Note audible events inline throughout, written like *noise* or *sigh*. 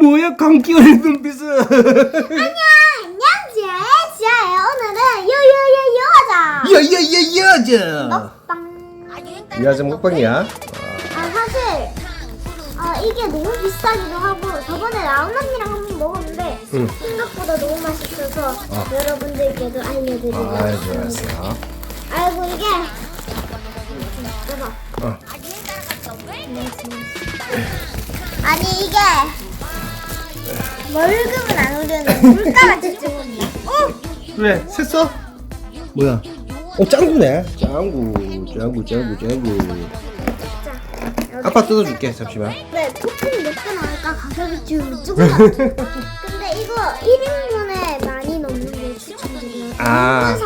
뭐야 감기 걸린 눈빛은 안녕하세요. 지아예요. 오늘은 요요요요 하자. 야야야야 자 먹방. 야자 먹방이야 아 사실 아 이게 너무 비싸기도 하고 저번에 라운 언니랑 한 번 먹었는데 응. 생각보다 너무 맛있어서 아. 여러분들께도 알려드리고 아 싶습니다. 아이고 이게 대박. 어. 아니 이게 월급은 안 오르는 물가가. 어? 왜 샜어? 뭐야 어 짱구네 짱구 짱구 짱구 짱구. 아빠 뜯어줄게 잠시만 네, 토핑 몇개 나올까 가격이 좀 조금 *laughs* 근데 이거 1인분에 많이 넣는 걸 추천드려요. 아.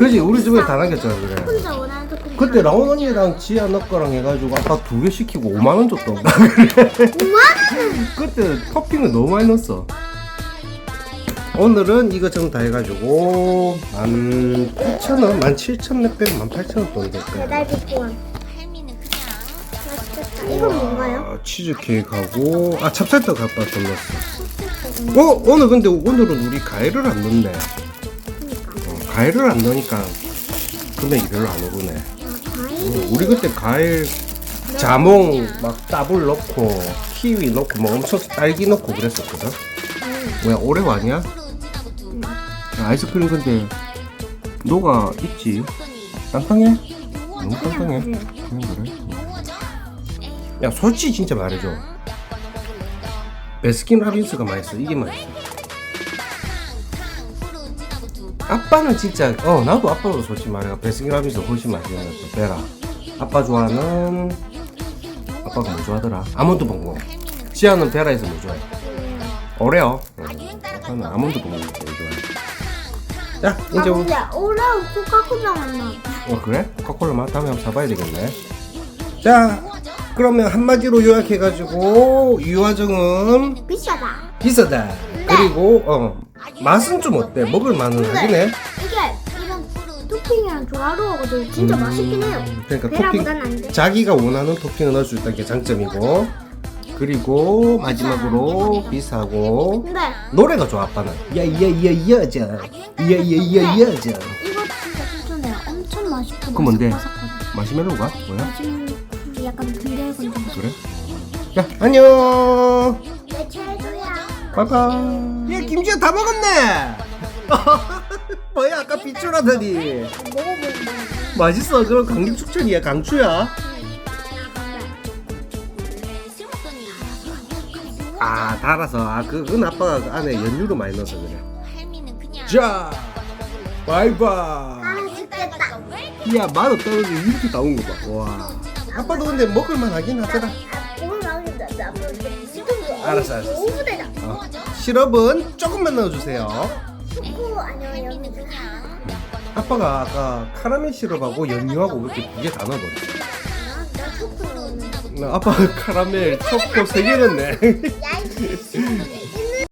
그지 우리 집에 다 남겼잖아 그래 혼자 원하는 토핑. 그때 라온 언니랑 지아 너 거랑 해가지고 아빠 두개 시키고 5만 원 줬던가 그래 5만 원. 그때 토핑을 너무 많이 넣었어 오늘은 이거 전부 다 해가지고 18,000원, 17,000원 몇 배, 18,000원 돈 될 거야 배달비 또한. 맛있겠다. 이건 뭔가요? 아, 치즈 케이크하고 아 찹쌀떡 아빠 좀 넣었어 어? 오늘 근데 오늘은 우리 과일을 안 넣네 과일을 안 넣으니까 금액이 별로 안 오르네 과일이. 우리 그때 과일 자몽 막 따블 넣고 키위 넣고 뭐 엄청 딸기 넣고 그랬었거든 음. 오레오 아니야? 야, 아이스크림 근데 녹아 있지? 땅땅해? 너무 땅땅해? 그냥 그래? 야 솔직히 진짜 말해줘 베스킨 라빈스가 맛있어 이게 맛있어 아빠는 진짜 어 나도 아빠도 솔직히 말해 베스킨 라빈스가 훨씬 것 같아 베라 아빠 좋아하는 아빠가 뭐 좋아하더라 아몬드 봉봉 지아는 베라에서 뭐 좋아해? 응. 아빠는 아몬드 봉봉 제일 좋아해 자아 이제 우- 근데 오레오 코카콜라 맛나. 어 그래? 코카콜라 맛 다음에 한번 사봐야 되겠네 자 그러면 한마디로 요약해가지고 유화정은 비싸다. 비싸다 그리고 어 맛은 좀 어때? 먹을 만은 하긴 해 이게 이런 토핑이랑 조화로워가지고 진짜 음, 맛있긴 해요. 그러니까 베라보단 토핑 안 돼. 자기가 원하는 토핑을 넣을 수 있다는 게 장점이고 그리고 마지막으로 비싸고 근데 노래가 좋아 아빠는 야야야 여자 야야야 여자 이거 진짜 추천해요. 엄청 맛있고 그거 뭔데? 마시멜로가 뭐야? 마시멜로 그 약간 근데근데. 그래? 자 안녕 내. 바이바이 얘 김치야 다 먹었네. *laughs* 뭐야 아까 비추라더니. 먹어보는 맛있어. 그럼 강림 축전이야 강추야. 아 달아서. 아 그, 그건 아빠가 그 안에 연유를 많이 넣어서 그래. 자 바이바이. 아 죽겠다. 야 맛없다는 게 이렇게 나온 거 봐 와. 아빠도 근데 먹을만 하긴 하더라. 아, 오늘 나오겠다. 나 무슨 알았어, 알았어. 너무 대다. 어. 시럽은 조금만 넣어주세요. 초코 여기 아빠가 아까 카라멜 시럽하고 연유하고 이렇게 두 개 다 넣어버렸어. 나, 초코 아빠가 카라멜 초코 세개 넣네 야, 이